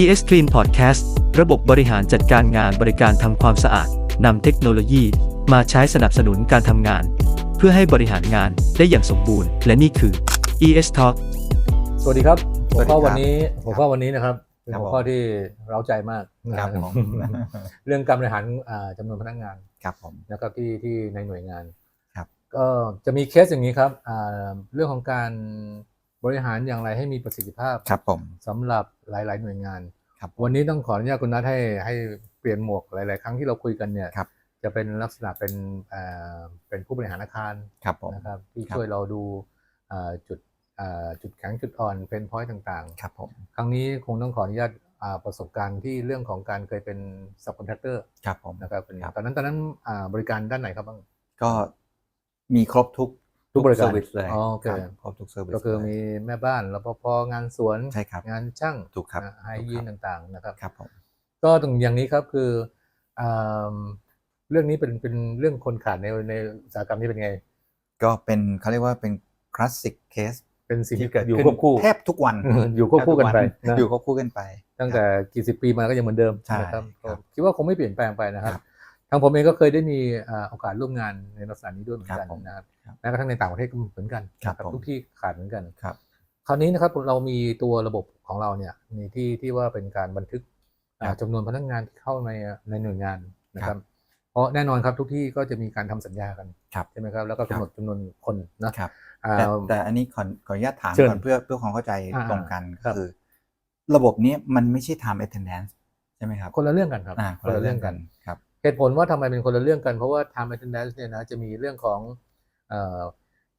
ES Clean Podcast ระบบบริหารจัดการงานบริการทำความสะอาดนำเทคโนโลยี มาใช้สนับสนุนการทำงาน เพื่อให้บริหารงานได้อย่างสมบูรณ์ และนี่คือ ES Talk สวัสดีครับสหัวัวสดีข้อครับวันนี้หัวข้อวันนี้นะครับเป็นครับหัวผมข้อที่เร้าใจมากนะครับผมเรื่องการบริหารอ่าจำนวนพนักงานครับผมนะครับที่ที่ในหน่วยงานครับก็จะมีเคสอย่างนี้ครับอ่าเรื่องของการ บริหารอย่างไรให้มีประสิทธิภาพครับผมสำหรับหลาย ๆ หน่วยงาน ครับวันนี้ต้องขออนุญาตคุณนัทให้ให้เปลี่ยนหมวกหลาย ๆ ครั้งที่เราคุยกันเนี่ยครับจะเป็นลักษณะเป็นอ่าเป็นผู้บริหารอาคารครับผมนะครับที่ครับช่วยเราดูอ่าจุดอ่าจุดแข็งจุดอ่อนเป็นพอยต์ต่างครับผมๆครั้งนี้คงต้องขออนุญาตอ่าประสบการณ์ที่เรื่องของการเคยเป็น subcontractor ครับผมนะครับเป็นครับตอนนั้นตอนนั้นอ่าบริการด้านไหนครับบ้างก็มีครบทุก ทุกบริการเซอร์วิสเลยอ๋อโอเคครับครบทุกเซอร์วิสก็คือเลยมีแม่บ้านรปภงานสวนใช่ครับงานช่างถูกครับไฮถูกยีนครับต่างๆนะครับครับผมก็ตรงอย่างนี้ครับคืออ่าเรื่องนี้เป็นเป็นเรื่องคนขาดในในอุตสาหกรรมนี้เป็นไง ก็เป็นเขาเรียกว่าเป็นคลาสสิกเคสเป็นสิ่งที่ที่เกิดอยู่ขึ้นควบคู่แทบทุกวันอยู่ควบคู่กันไปแทบทุนะอยู่ควบคู่กันไป ตั้งแต่กี่สิบปีมาก็ยังเหมือนเดิมใช่นะครับครับก็คิดว่าคงไม่เปลี่ยนแปลงไปนะครับครับทางผมเองก็เคยได้มีอ่าโอกาสร่วมงานในลักษณะนี้ด้วยเหมือนกันครับผมนะครับครับแม้กระทั่งในต่างประเทศก็เหมือนกันครับนะผมทุกที่ขาดเหมือนกันครับคราวนี้นะครับเรามีตัวระบบของเราเนี่ยมีที่ที่ว่าเป็นการบันทึกอ่าครับจำนวนพนักงานที่เข้าในในหน่วยงานนะคครัรับบเพราะแน่นอนครับทุกที่ก็จะมีการทำสัญญากันครับใช่ไหมครับแล้วก็กำหนดจำนวนคนนะครับอ่าแต่แต่อันนี้ขอขออนุญาตถามเชิญก่อนเพื่อเพื่อความเข้าใจอ่าตรงกันครับคือ ระบบนี้มันไม่ใช่ time attendance ใช่ไหมครับคนละเรื่องกันครับอ่าคนละเรื่องกันครับ เหตุผลว่าทำไมเป็นคนละเรื่องกันเพราะว่า time attendance เนี่ยนะจะมีเรื่องของเอ่อ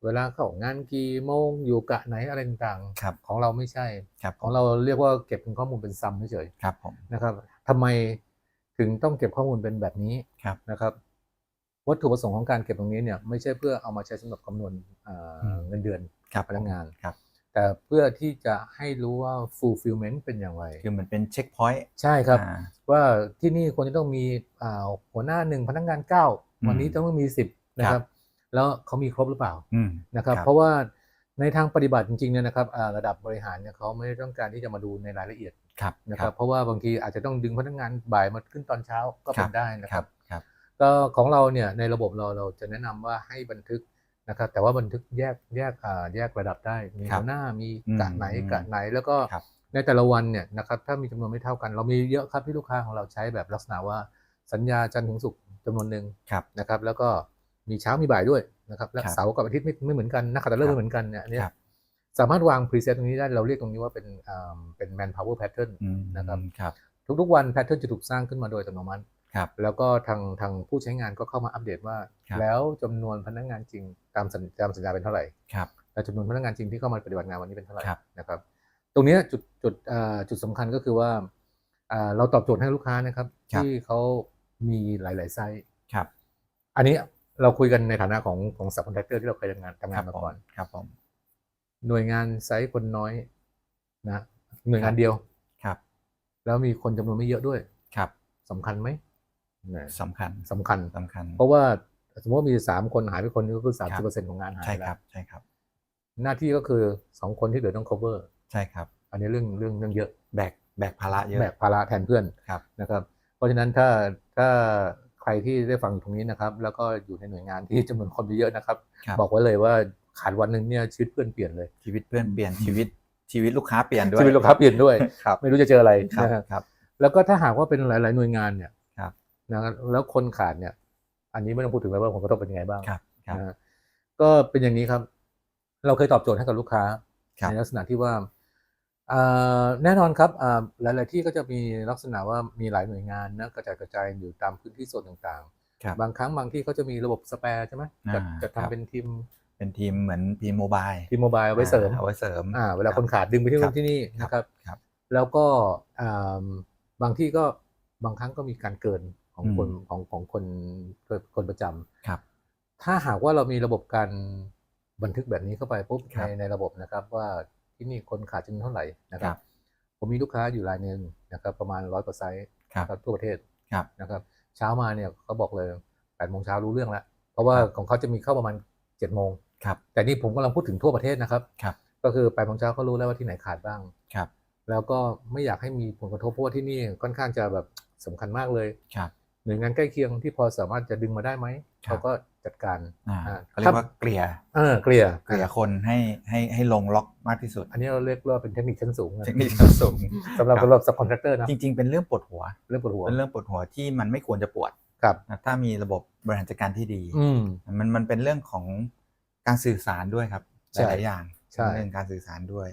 เวลาเข้างานกี่โมงอยู่กะไหนอะไรต่างครับๆของเราไม่ใช่ครับของเราเรียกว่าเก็บเป็นข้อมูลเป็นซัมเฉยครับผมๆนะครับทำไมถึงต้องเก็บข้อมูลเป็นแบบนี้ครับนะครับ วัตถุประสงค์ของการเก็บตรงนี้เนี่ยไม่ใช่เพื่อเอามาใช้สำหรับคำนวณเอ่ออมเงินเดือนครับพนักงานครับ แต่เพื่อที่จะให้รู้ว่า fulfillment เป็นอย่างไร คือเหมือนเป็นเช็คพอยต์ใช่ครับ อ่า ว่าที่นี่ควรจะต้องมีอ่าหัวหน้าหนึ่งพนักงานเก้าอืมวันนี้ต้องมีสิบนะคครัรับ บ แล้วเขามีครบหรือเปล่าอืม นะครับ ครับ เพราะว่าในทางปฏิบัติจริงๆเนี่ยนะครับอ่าระดับบริหารเนี่ยเขาไม่ได้ต้องการที่จะมาดูในรายละเอียดครับนะครับ เพราะว่าบางทีอาจจะต้องดึงพนักงานบ่ายมาขึ้นตอนเช้าก็เป็นได้นะคครัรับ บ ครับ ก็ของเราเนี่ยในระบบเราเราจะแนะนำว่าให้บันทึก นะครับแต่ว่าบันทึกแยกแยกอ่าแยกระดับได้มีครับหัวหน้ามีอืมกะไหนอืมกะไหนแล้วก็ครับในแต่ละวันเนี่ยนะครับถ้ามีจำนวนไม่เท่ากัน เรามีเยอะครับที่ลูกค้าของเราใช้แบบลักษณะว่าสัญญาจันทร์ถึงศุกร์จำนวนหนึ่งครับนะครับ แล้วก็มีเช้ามีบ่ายด้วยนะครับและครับเสาร์กับอาทิตย์ไม่ไม่เหมือนกันนักขัตฤกษ์ครับไม่เหมือนกันเนี่ยอันเนี่ยครับสามารถวางพรีเซตตรงนี้ได้เราเรียกตรงนี้ว่าเป็นอ่าเป็น man power pattern อืมนะครับครับทุกๆวันแพทเทิร์นจะถูกสร้างขึ้นมาโดยอัตโนมัติ ครับแล้วก็ทางทางผู้ใช้งานก็เข้ามาอัปเดตว่าครับแล้วจำนวนพนักงานจริงตามสัญตามสัญญาเป็นเท่าไหร่ครับและจำนวนพนักงานจริงที่เข้ามาปฏิบัติงานวันนี้เป็นเท่าไหร่ครับนะครับ ตรงเนี้ยจุดจุดอ่าจุดสำคัญก็คือว่าอ่าเราตอบโจทย์ให้ลูกค้านะครับครับ ที่เขามีหลาย ๆ ไซส์ครับ อันนี้เราคุยกันในฐานะของของสับคอนแทคเตอร์ที่เราเคยทำงานทำงานครัมาบผมก่อนครับผมหน่วยงานไซส์คนน้อยนะหน่วยงานครับเดียวครับ แล้วมีคนจำนวนไม่เยอะด้วยครับสำคัญไหมนะ สำคัญสำคัญสำคัญ เพราะว่าสมมติว่ามีสามคนหายไปคนนึงก็คือสามสิบเปอร์เซ็นต์ของงานหายใช่ไปคแล้รัวบใช่ครับ หน้าที่ก็คือสองคนที่เหลือต้อง cover ใช่ครับ อันนี้เรื่องเรื่องเรื่องเยอะแบกแบกภาระเยอะแบกภาระแทนเพื่อนครับนะครับ เพราะฉะนั้นถ้าถ้าใครที่ได้ฟังตรงนี้นะครับ แล้วก็อยู่ในหน่วยงานที่จำนวนคนเยอะๆนะครับครับ บอกไว้เลยว่าขาดวันหนึ่งเนี่ยชีวิตเพื่อนเปลี่ยนเลยชีวิตเพื่อนเปลี่ยนชีวิตชีวิตลูกค้าเปลี่ยนด้วยชีวิตลูกค้าเปลี่ยนด้วยครับไม่รู้จะเจออะไรครับนะครับครับแล้วก็ถ้าหากว่าเป็นหลาย ๆ หน่วยงานเนี่ยครับ นะครับแล้วคนขาดเนี่ย อันนี้ไม่ต้องพูดถึงแล้วว่าผลกระทบเป็นยังไงบ้างครับครับนะฮะก็เป็นอย่างนี้ครับ เราเคยตอบโจทย์ให้กับลูกค้าครับในลักษณะที่ว่าอ่าแน่นอนครับอ่าหลาย ๆ ที่ก็จะมีลักษณะว่ามีหลายหน่วยงานนะกระจายกระจายอยู่ตามพื้นที่ส่วนต่างครับๆบางครั้งบางที่เขาจะมีระบบสแปร์ใช่ไหมจัดอ่าจัดครับทำเป็นทีม เป็นทีมเหมือนทีมโมบายทีมโมบายเอาไว้เสริมเอาไว้เสริมอ่าเวลาคนขาดดึงไปที่คนู่รับนที่นี่นะครับครับแล้วก็อ่าบางที่ก็บางครั้งก็มีการเกิน ของคนอืมของของคนคนประจำครับ ถ้าหากว่าเรามีระบบการบันทึกแบบนี้เข้าไปปุ๊บครัในบในระบบนะครับ ว่าที่นี่คนขาดจำนวนเท่าไหร่นะคครัรับบผมมีลูกค้าอยู่รายหนึ่งนะครับ ประมาณร้อยกว่าไซส์ครับนะครับทั่วประเทศครับนะครับ เช้ามาเนี่ยเขาบอกเลยแปดโมงเช้ารู้เรื่องแล้วเพราะว่าครับของเขาจะมีเข้าประมาณเจ็ดโมงครับแต่นี่ผมกำลังพูดถึงทั่วประเทศนะครับครับ ก็คือแปดโมงเช้าเขารู้แล้วว่าที่ไหนขาดบ้างครับแล้วก็ไม่อยากให้มีผลกระทบเพราะว่าที่นี่ค่อนข้างจะแบบสำคัญมากเลยครับ หน่วยงานใกล้เคียงที่พอสามารถจะดึงมาได้ไหมครับเขาก็จัดการอ่าอ่าเขาเรียกว่าเกลี่ยเออเกลี่ยเกลี่ยคนให้ให้ให้ลงล็อกมากที่สุด อันนี้เราเรียกว่าเป็นเทคนิคชั้นสูงนะเทคนิคขั้นสูงสำหรับครับสำหรับสับคอนแทคเตอร์นะจริงๆเป็นเรื่องปวดหัวเรื่องปวดหัวเป็นเรื่องปวดหัวที่มันไม่ควรจะปวดครับนะถ้ามีระบบบริหารจัดการที่ดีอืมมันมันเป็นเรื่องของการสื่อสารด้วยครับใช่หลายๆอย่างใช่เรื่องการสื่อสารด้วย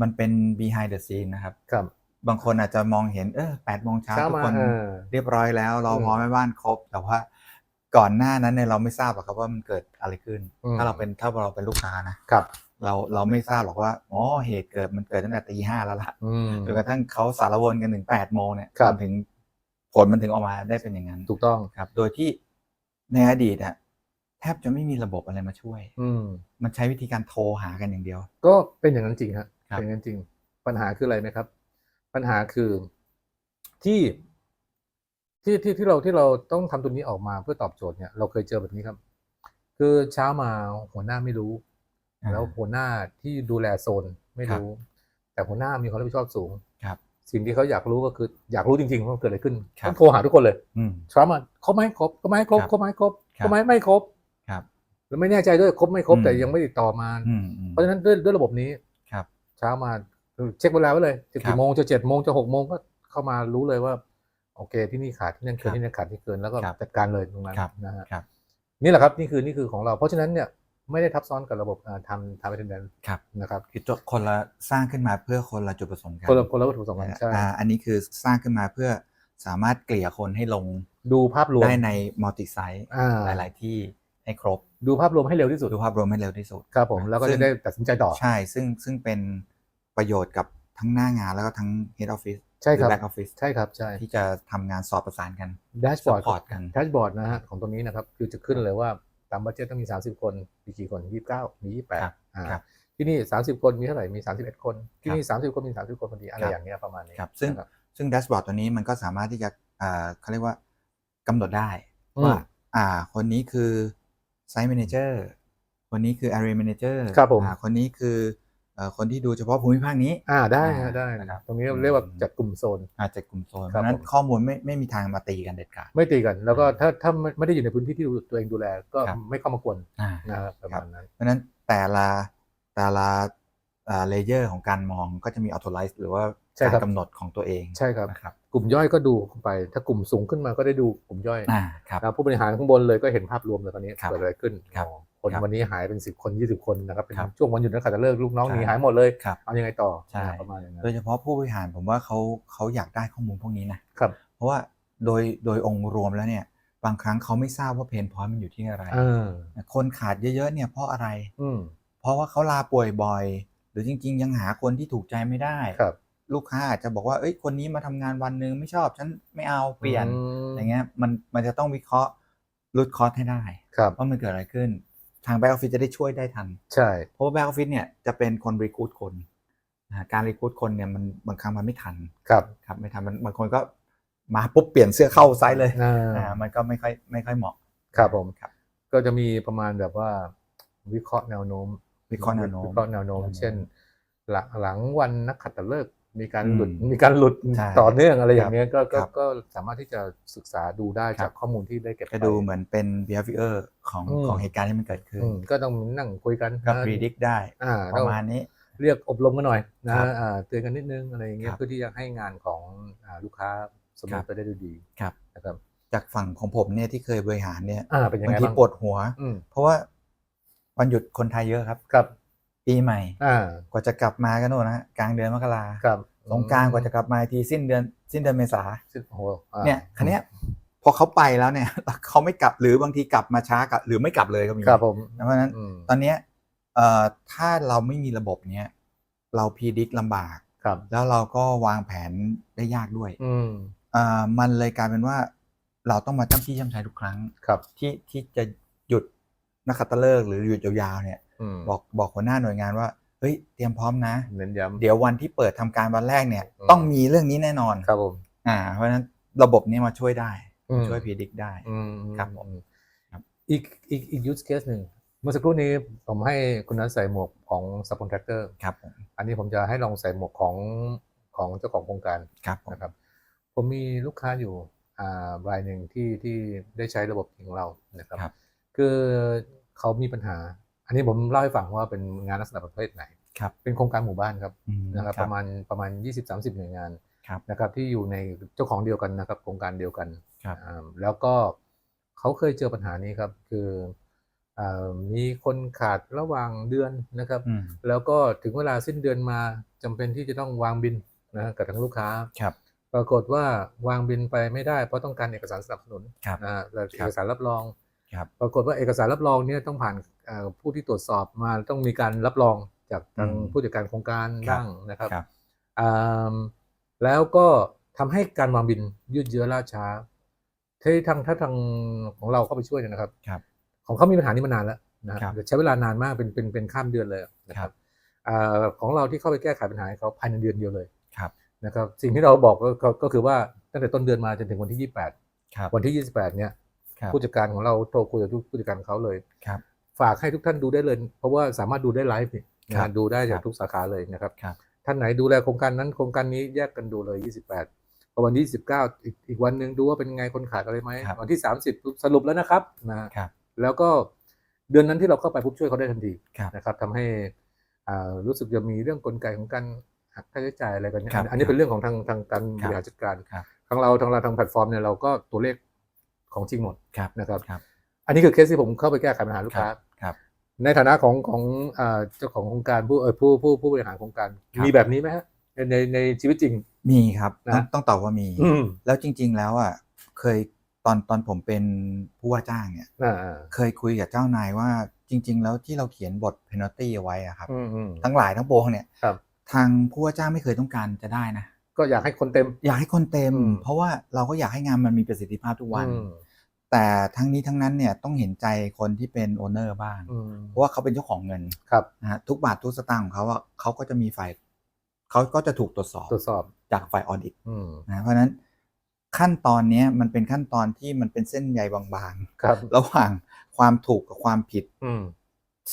มันเป็น behind the scene นะครับครั บบางคนอาจจะมองเห็นเออแปดโมงเช้าเช้าทุกมาคนเออเรียบร้อยแล้วรออืมพอแม่บ้านครบ แต่ว่าก่อนหน้านั้นเนี่ยเราไม่ทราบหรอกครับว่ามันเกิดอะไรขึ้นอืมถ้าเราเป็นถ้าเราเป็นลูกค้านะครับ เราเราไม่ทราบหรอกว่าอ๋อเหตุเกิดมันเกิดตั้งแต่ตีห้าแล้วล่ะอืมจนกระทั่งเขาสารวนกันถึงแปดโมงเนี่ยครับมันถึงผลมันถึงออกมาได้เป็นอย่างนั้น ถูกต้องครับ โดยที่ในอดีตอะแทบจะไม่มีระบบอะไรมาช่วย อืมมันใช้วิธีการโทรหากันอย่างเดียว ก็เป็นอย่างนั้นจริงครับครับเป็นอย่างนั้นจริง ปัญหาคืออะไรไหมครับ ปัญหาคือที่ที่ที่ที่เราที่เราต้องทำตัวนี้ออกมาเพื่อตอบโจทย์เนี่ยเราเคยเจอแบบนี้ครับ คือเช้ามาหัวหน้าไม่รู้ แล้วหัวหน้าที่ดูแลโซนไม่รู้ แต่หัวหน้ามีความรับผิดชอบสูงครับ สิ่งที่เขาอยากรู้ก็คือ อยากรู้จริงๆว่าเกิดอะไรขึ้นครับต้องโทรหาทุกคนเลยอืมเช้ามาครบไหมครบครบไหมครบครับครบไหมครบครับครบไหมไม่ครบครับแล้วไม่แน่ใจด้วยครบไม่ครบอืมแต่ยังไม่ติดต่อมาอืมอืมเพราะฉะนั้นด้วยด้วยระบบนี้ครับ เช้ามา เช็คเวลาไว้เลยจะครักี่บโมงจะเจ็ดโมงจะหกโมงก็เข้ามารู้เลยว่า โอเค ที่นี่ขาดที่นั่นเกิครันบที่นั่นขาดที่เกินแล้วก็ครับจัดการเลยตรงนั้นครับนะฮะครับนี่แหละครับนี่คือนี่คือของเรา เพราะฉะนั้นเนี่ยไม่ได้ทับซ้อนกับระบบอ่าทำทำเป็นเดนครับนะครับคือจดคนละสร้างขึ้นมาเพื่อคนละจุดประสงค์กันคนละคนละวัตถุประสงค์กันใช่อ่าอันนี้คือสร้างขึ้นมาเพื่อสามารถเกลี่ยคนให้ลงดูภาพรวมได้ในมัลติไซต์อ่าหลาย ๆ ที่ให้ครบ ดูภาพรวมให้เร็วที่สุดดูภาพรวมให้เร็วที่สุดครับผมแล้วก็ซึ่จะงได้ตัดสินใจต่อใช่ ซึ่งซึ่งเป็น ประโยชน์กับทั้งหน้างานแล้วก็ทั้ง Head Office ใช่ครับหอ Back Office ใช่ครับใช่ที่จะทำงานสอบประสานกันแดชบอร์ด support กันแดชบอร์ดนะฮะของตัวนี้นะครับ คือจะขึ้นเลยว่าตามบัตเจ็ตต้องมี 30 คนมีกี่คน29 มีครับ28อ่าครับที่นี่ 30 คนมีเท่าไหร่มี 31 คน ที่ครับนี่ 30 คนมี 30 คนพอดีอะไรครับอย่างเงี้ยประมาณนี้ครับซึ่งนะครับซึ่งแดชบอร์ดตัวนี้มันก็สามารถที่จะอ่าเขาเรียกว่ากำหนดได้อืมว่าอ่าคนนี้คือไซต์ m ม n นเจอร์คนนี้คือ Area Manager ครับผมอ่าคนนี้คือเอ่อ คนที่ดูเฉพาะภูมิภาคนี้ อ่าได้อ่าฮะได้นะครับตรงนี้เรียกว่าจัดกลุ่มโซนอาจจะกลุ่มโซนเพครับราะฉะนั้นผมข้อมูลไม่ไม่มีทางมาตีกันเด็ดขาดไม่ตีกัน แล้วก็ถ้าถ้าไม่ไม่ได้อยู่ในพื้นที่ที่ตัวเองดูแลก็ครับไม่เข้ามากวนอ่านะครับประมาณนั้นเพราะฉะนั้นแต่ละแต่ละเลเยอร์ของการมองก็จะมีออโตไลซ์หรือว่าใช่การครับกำหนดของตัวเองใช่ครับนะครับกลุ่มย่อยก็ดูเข้าไป ถ้ากลุ่มสูงขึ้นมาก็ได้ดูกลุ่มย่อยอ่าครับแล้วผู้บริหารข้างบนเลยก็เห็นภาพรวมเลยตอนนี้ครับเกิดอะไรขึ้นครับอ๋อ คนครับวันนี้หายเป็นสิบคนยี่สิบคนนะครับเป็นครับช่วงวันหยุดนักขัตฤกษ์ลูกน้องใช่หนีหายหมดเลยครับเอายังไงต่อใช่ประมาณอย่างนั้นโดยเฉพาะผู้บริหารผมว่าเขาเขาอยากได้ข้อมูลพวกนี้นะครับเพราะว่าโดยโดยองค์รวมแล้วเนี่ยบางครั้งเขาไม่ทราบว่าเพนพอยต์มันอยู่ที่อะไรเออคนขาดเยอะๆเนี่ยเพราะอะไรอืมเพราะว่าเขาลาป่วยบ่อย หรือจริง ๆ ยังหาคนที่ถูกใจไม่ได้ครับลูกค้าอาจจะบอกว่าเอ้ยคนนี้มาทำงานวันหนึ่งไม่ชอบฉันไม่เอาเปลี่ยนมอย่างเงี้ยมันมันจะต้องวิเคราะห์ลดคอสให้ได้ครับว่ามันเกิดอะไรขึ้น ทางแบ็กออฟฟิศจะได้ช่วยได้ทัน ใช่ เพราะว่าแบ็กออฟฟิศเนี่ยจะเป็นคนรีคูดคนนะการรีคูดคนเนี่ยมันบางครั้งมันไม่ทันครับครับไม่ทันมันบางคนก็มาปุ๊บเปลี่ยนเสื้อเข้าไซส์เลยอ่าอ่ามันก็ไม่ค่อยไม่ค่อยเหมาะครับผมครับ ก็จะมีประมาณแบบว่าวิเคราะห์แนวโน้ม วิเคราะห์แนวโน้มวิเคราะห์แนวโน้มแนวโน้มเช่นหลังหลังวันนักขัตฤกษ์ มีการหลุดอืมมีการหลุดใช่ต่อเนื่องอะไรอย่างเงี้ยก็ก็ครับ ก็สามารถที่จะศึกษาดูได้ครับจากข้อมูลที่ได้เก็บจะไปดูเหมือนเป็น behavior ของอืม ของเหตุการณ์ที่มันเกิดขึ้น อืมก็ต้องนั่งคุยกันก็ นะ predict ได้ อ่าปต้องระมาณนี้ เรียกอบรมกันหน่อยนะครับอ่าเตือนกันนิดนึงอะไรอย่างเงี้ยครับเพื่อที่จะให้งานของอ่าลูกค้าสมครับูรบณ์ไปได้ด้วยดีครับ นะครับจากฝั่งของผมเนี่ยที่เคยบริหารเนี่ยอ่าเป็นยังบางไงทีบ้างปวดหัว อืมเพราะว่าวันหยุดคนไทยเยอะครับ ครับ ปีใหม่ อ่ากว่าจะกลับมากันโน่นนะฮะกลางเดือนมกราครับสงกรารกว่าจะกลับมาอีกทีสิ้นเดือนสิ้นเดือนเมษาซึ่งโอ้โหอ่าเนี่ยคันเนี้ยพอเขาไปแล้วเนี่ย เขาไม่กลับหรือบางทีกลับมาช้ากลับหรือไม่กลับเลยก็มีครับผมเพราะฉะนั้นอืมตอนเนี้ยเอ่อถ้าเราไม่มีระบบเนี้ยเราพีดิกลำบาก ครับ แล้วเราก็วางแผนได้ยากด้วยอืมเอ่อมันเลยกลายเป็นว่าเราต้องมาจ้ำที่จ้ำชัยทุกครั้ง ครับ ที่ที่จะหยุดนักขัตฤกษ์หรือหยุดยาวๆเนี่ยอืม บอกบอกหัวหน้าหน่วยงานว่าเฮ้ยเตรียมพร้อมนะเน้นย้ำเดี๋ยววันที่เปิดทำการวันแรกเนี่ยอืมต้องมีเรื่องนี้แน่นอนครับผมอ่า เพราะฉะนั้นระบบนี้มาช่วยได้อืมช่วยพีดิกได้อืมครับผมอืครับอีกอีกอีกยูสเคสหนึ่งเมื่อสักครู่นี้ผมให้คุณนัทใส่หมวกของ subcontractor ครับผมอันนี้ผมจะให้ลองใส่หมวกของของเจ้าของโครงการครับผมนะครับ ผมมีลูกค้าอยู่อ่ารายหนึ่งที่ที่ได้ใช้ระบบของเรานะครับครับคือเขามีปัญหา อันนี้ผมเล่าให้ฟังว่าเป็นงานลักษณะประเภทไหน ครับ เป็นโครงการหมู่บ้านครับอืมนะครับ ประมาณประมาณ 20-30 หน่วยงานครับนะครับที่อยู่ในเจ้าของเดียวกันนะครับโครงการเดียวกันครับอ่าแล้วก็เขาเคยเจอปัญหานี้ครับ คืออ่ามีคนขาดระหว่างเดือนนะครับอืมแล้วก็ถึงเวลาสิ้นเดือนมาจำเป็นที่จะต้องวางบินนะกับทางลูกค้าครับ ปรากฏว่าวางบินไปไม่ได้เพราะต้องการเอกสารสนับสนุนครับนะฮะและคเอรับกสารรับรองครับปรากฏว่าเอกสารรับรองเนี่ยต้องผ่านเอ่อ ผู้ที่ตรวจสอบมาต้องมีการรับรองจากทางอืมผู้จัดการโครงการครับบ้างนะครับครับอ่าแล้วก็ทำให้การวางบินยืดเยื้อล่าช้าที่ทางถ้าทางของเราเข้าไปช่วยเนี่ยนะครับครับ ของเขามีปัญหานี้มานานแล้วนะคครัรับบใช้เวลานานมากเป็นเป็นเป็นข้ามเดือนเลยนะคครัรับบอ่าของเราที่เข้าไปแก้ไขปัญหาให้เขาภายในเดือนเดียวเลยครับนะครับ สิ่งที่เราบอกก็ก็ก็คือว่าตั้งแต่ต้นเดือนมาจนถึงวันที่ 28ครับวันที่ 28 เนี่ยครับผู้จัดการของเราโทรคุยกับทุกผู้จัดการของเขาเลยครับ ฝากให้ทุกท่านดูได้เลย เพราะว่าสามารถดูได้ไลฟ์นี่นะครัฮะบดูได้ครัจากบทุกสาขาเลยนะครับ ครับ ท่านไหนดูแลโครงการนั้นโครงการนี้แยกกันดูเลย 28พอวันที่19อีกอีกวันหนึ่งดูว่าเป็นไงคนขาดอะไรไหมครับวันที่ 30 สรุปแล้วนะครับนะฮะครับ แล้วก็เดือนนั้นที่เราเข้าไปปุ๊บช่วยเขาได้ทันทีครับ นะครับทำให้อ่ารู้สึกจะมีเรื่องกลไกของการหักค่าใช้จ่ายอะไรกันเนี่ยครับอันนี้เป็นเรื่องของทางทางการครับบริหารจัดการครับ ทางเราทางเราทางแพลตฟอร์มเนี่ยเราก็ตัวเลขของจริงหมดครับ นะครับ ครับ อันนี้คือเคสที่ผมเข้าไปแก้ไขปัญหาลูกค้าครับ ในฐานะของของอ่าเจ้าของโครงการผู้เออผู้ผู้ผู้บริหารโครงการครับมีแบบนี้ไหมฮะในในในชีวิตจริงมีครับนะต้องต้องตอบว่ามีอืมแล้วจริง ๆ แล้วอะเคยตอนตอนผมเป็นผู้ว่าจ้างเนี่ยอ่าอ่าเคยคุยกับเจ้านายว่าจริง ๆ แล้วที่เราเขียนบท penalty เอาไว้อะครับอืมอืมทั้งหลายทั้งปวงเนี่ยครับทางผู้ว่าจ้างไม่เคยต้องการจะได้นะก็อยากให้คนเต็ม อยากให้คนเต็มอืมเพราะว่าเราก็อยากให้งานมันมีประสิทธิภาพทุกวันอืม แต่ทั้งนี้ทั้งนั้นเนี่ยต้องเห็นใจคนที่เป็นโอเนอร์บ้างอืมเพราะว่าเขาเป็นเจ้าของเงินครับนะฮะทุกบาททุกสตางค์ของเขาอะเขาก็จะมีฝ่ายเขาก็จะถูกตรวจสอบตรวจสอบจากฝ่ายออดิตอืมนะเพราะฉะนั้นขั้นตอนเนี้ยมันเป็นขั้นตอนที่มันเป็นเส้นใยบางครับๆระหว่างความถูกกับความผิดอืม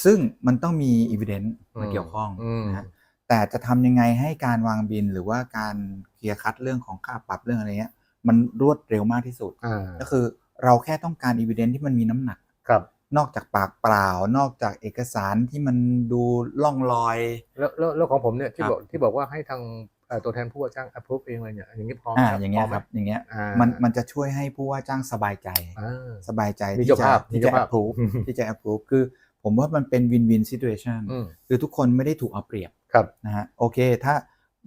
ซึ่งมันต้องมีอีเวนต์มาอืมเกี่ยวข้องอืมนะฮะแต่จะทำยังไงให้การวางบินหรือว่าการเคลียร์คัดเรื่องของค่าปรับเรื่องอะไรเงี้ย มันรวดเร็วมากที่สุดอ่าก็คือ เราแค่ต้องการอีเวนต์ที่มันมีน้ำหนัก ครับ นอกจากปากเปล่า นอกจากเอกสารที่มันดูล่องลอย แล้วแล้วแล้วของผมเนี่ยที่ครับ บอกที่บอกว่าให้ทางเอ่อตัวแทนผู้ว่าจ้าง approve เองเลยเนี่ยอย่างนี้พร้อมอ่าไหมอย่างเงี้ยพมไหมครับอย่างเงี้ยอ่ามันมันจะช่วยให้ผู้ว่าจ้างสบายใจ อ่า สบายใจมีที่เจ้าจะภาพที่มีจะ เจ้าภาพ approve อืมที่จะ approve คือผมว่ามันเป็น win win situation อืม คือทุกคนไม่ได้ถูกเอาเปรียบครับ นะฮะโอเค ถ้า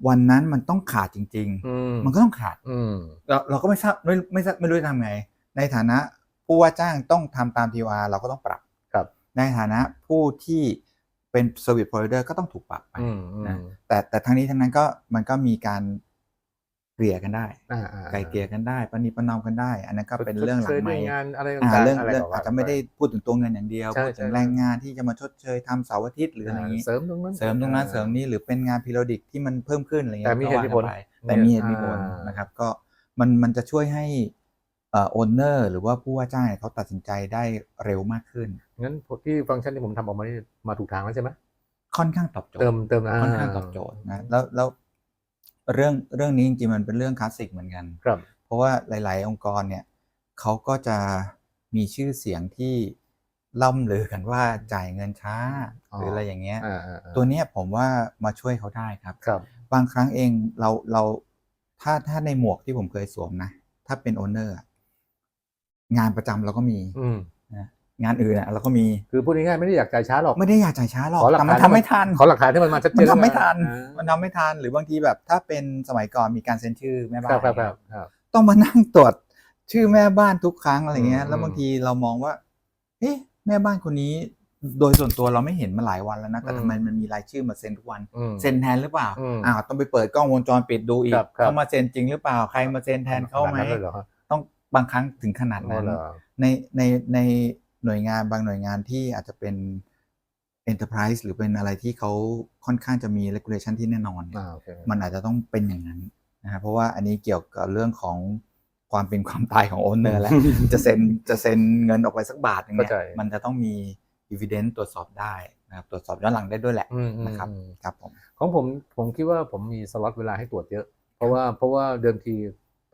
วันนั้นมันต้องขาดจริง อืมๆ มันก็ต้องขาด อืม เราเราก็ไม่ทราบไม่ไม่ทราบไม่รู้จะทำไง ในฐานะผู้ว่าจ้างต้องทำตาม TOR เราก็ต้องปรับครับ ในฐานะผู้ที่เป็น service provider ก็ต้องถูกปรับไปอืมอืมนะแต่แต่ทั้งนี้ทั้งนั้นก็มันก็มีการเกลี่ยกันได้อ่าอ่าไกลเกลี่ยกันได้ปณิประนอมกันได้ อันนั้นก็เป็นเรื่องหลังชดชยไมด้วยค์งานอะไรอ่าต่างๆเรื่องอะไรเรื่องก็ว่อาจจะไม่ได้พูดถึงตัวเงินอย่างเดียวใช่พูดถึงใช่แรงงานที่จะมาชดเชยทำเสาร์อาทิตย์หรืออะไรอย่างนี้เสริมตรงนั้นเสริมตรงนั้นเสริมนี้หรือเป็นงานพิโรดิกที่มันเพิ่มขึ้นอะไรเงี้ยแต่มีเหตุมีผลก็ว่ากันไปแต่มีเหตุมีผลอ่านนะครับ ก็มันมันจะช่วยให้เอ่อ โอนเนอร์หรือว่าผู้ว่าจ้างเนี่ยเขาตัดสินใจได้เร็วมากขึ้น งั้นที่ฟังก์ชันที่ผมทำออกมานี่มาถูกทางแล้วใช่ไหมค่อนข้างตอบโจทย์เติมเติมอ่ค่อนข้างตอบโจทย์นะแล้วแล้วเรื่องเรื่องนี้จริงๆมันเป็นเรื่องคลาสสิกเหมือนกันครับ เพราะว่าหลาย ๆ องค์กรเนี่ยเขาก็จะมีชื่อเสียงที่ล่ำลือกันว่าจ่ายเงินช้าอ๋อหรืออะไรอย่างเงี้ยอ่าอ่าอ่าตัวเนี้ยผมว่ามาช่วยเขาได้ครับครับบางครั้งเองเราเราถ้าถ้าในหมวกที่ผมเคยสวมนะ ถ้าเป็นโอนเนอร์ งานประจำเราก็มีอืมนะงานอื่นอะเราก็มีคือพูดง่ายๆไม่ได้อยากจ่ายช้าหรอก ไม่ได้อยากจ่ายช้าหรอกขอหลักแต่มันฐาน ทำไม่ทัน ขอหลักฐานที่มันมาชัดเจมันนทำไม่ทัน อ่ามันทำไม่ทัน หรือบางทีแบบถ้าเป็นสมัยก่อนมีการเซ็นชื่อแม่บ้าครันบครับครับครับ ต้องมานั่งตรวจชื่อแม่บ้านทุกครั้งอะไรเงี้ยอืมแล้วบางทีเรามองว่า เอ๊ะแม่บ้านคนนี้ โดยส่วนตัวเราไม่เห็นมาหลายวันแล้วนะ แต่ทำไมมันมีรายชื่อมาเซ็นทุกวัน อืม เซ็นแทนหรือเปล่า อืมอ้าวต้องไปเปิดกล้องวงจรปิดดูอีคกรับครับ เขามาเซ็นจริงหรือเปล่า ใครมาเซ็นแทนเขาไหมขดนั้นเลยเหรอฮะต้อง บางครั้งถึงขนาดอ๋อนั้นเหรอในในในหน่วยงานบางหน่วยงานที่อาจจะเป็น enterprise หรือเป็นอะไรที่เขาค่อนข้างจะมี regulation ที่แน่นอนเนี่ยอ่าโอเคมันอาจจะต้องเป็นอย่างนั้นนะครับเพราะว่าอันนี้เกี่ยวกับเรื่องของความเป็นความตายของโอนเนอร์แล้ว จะเซ็นจะเซ็นเงินออกไปสักบาทหนึงเนี่ยเข้าใจมันจะต้องมี evidence ตรวจสอบได้นะครับตรวจสอบย้อนหลังได้ด้วยแหละอืมอืมนะครับอืมครับผมของผมผมคิดว่าผมมีสล็อตเวลาให้ตรวจเยอะ เพราะว่าเพราะว่าเดิมที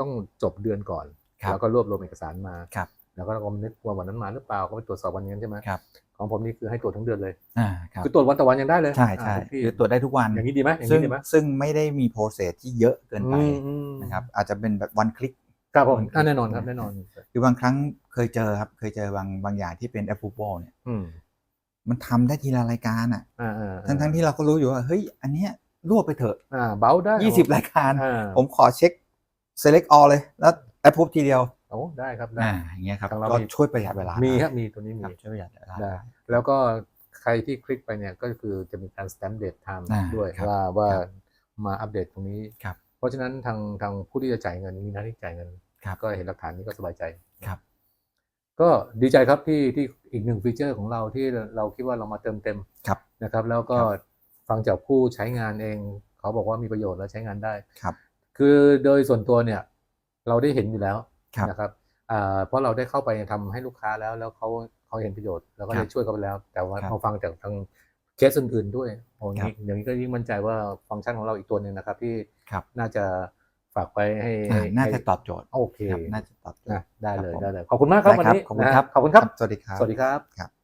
ต้องจบเดือนก่อนครับ แล้วก็รวบรวมเอกสารมาครับแล้วก็เราก็นึกว่าวันนั้นมาหรือเปล่าก็ไปตรวจสอบวันนี้ใช่ไหมครับของผมนี่คือให้ตรวจทั้งเดือนเลยอ่าครับคือตรวจวันต่อวันยังได้เลยใช่ใช่อ่าทุกที่คือตรวจได้ทุกวันอย่างนี้ดีไหมอย่างซึ่งนี้ดีไหมซึ่งไม่ได้มีโปรเซสที่เยอะเกินไปอืมอืมนะครับอาจจะเป็นแบบวันคลิกครับผมอ่าแน่นอนครับแน่นอนคือบางครั้งเคยเจอครับเคยเจอบางบางอย่างที่เป็น approval เนี่ยอืมมันทำได้ทีละรายการอะอ่าอ่าทั้งทั้งที่เราก็รู้อยู่ว่าเฮ้ยอันเนี้ยรวบไปเถอะอ่าเบาได้20รายการอ่าผมขอเช็ค select all เลยแล้ว approve ทีเดียวโอ้ได้ครับได้ อ่าอย่างเงี้ยครับทางเราก็มี ช่วยประหยัดเวลามีมีครับมีตัวนี้มี ช่วยประหยัดเวลา ได้แล้วก็ใครที่คลิกไปเนี่ยก็คือจะมีการ stamp date time อ่าด้วยครับว่าว่าครับมาอัปเดตตรงนี้ ครับ เพราะฉะนั้นทางทางผู้ที่จะจ่ายเงินมีหน้าที่จ่ายเงิน ครับ ก็เห็นหลักฐานนี้ก็สบายใจครับก็ดีใจครับที่ที่อีกหนึ่งฟีเจอร์ของเราที่เราคิดว่าเรามาเติมเต็มครับนะครับ แล้วก็ครับฟังจากผู้ใช้งานเอง เขาบอกว่ามีประโยชน์และใช้งานได้ ครับ คือโดยส่วนตัวเนี่ย เราได้เห็นอยู่แล้วครับนะครับอ่าเพราะเราได้เข้าไปทำให้ลูกค้าแล้ว แล้วเขาเขาเห็นประโยชน์แล้วก็ครัได้บช่วยเขาไปแล้ว แต่ว่าครับพอฟังจากทางเคสอื่นๆด้วยโอ้ยครับอย่างนี้ก็ยิ่งมั่นใจว่าฟังก์ชันของเราอีกตัวหนึ่งนะครับ ที่ครับน่าจะฝากไปให้อ่าให้น่าจะให้ตอบโจทย์โอเคครับน่าจะตอบโจทนะย์ได้เลยครับผมได้เลยขอบคุณมากครับได้วันนี้ขอบคุณนะครับขอบคุณครับ สวัสดีครับสวัสดีครับครับ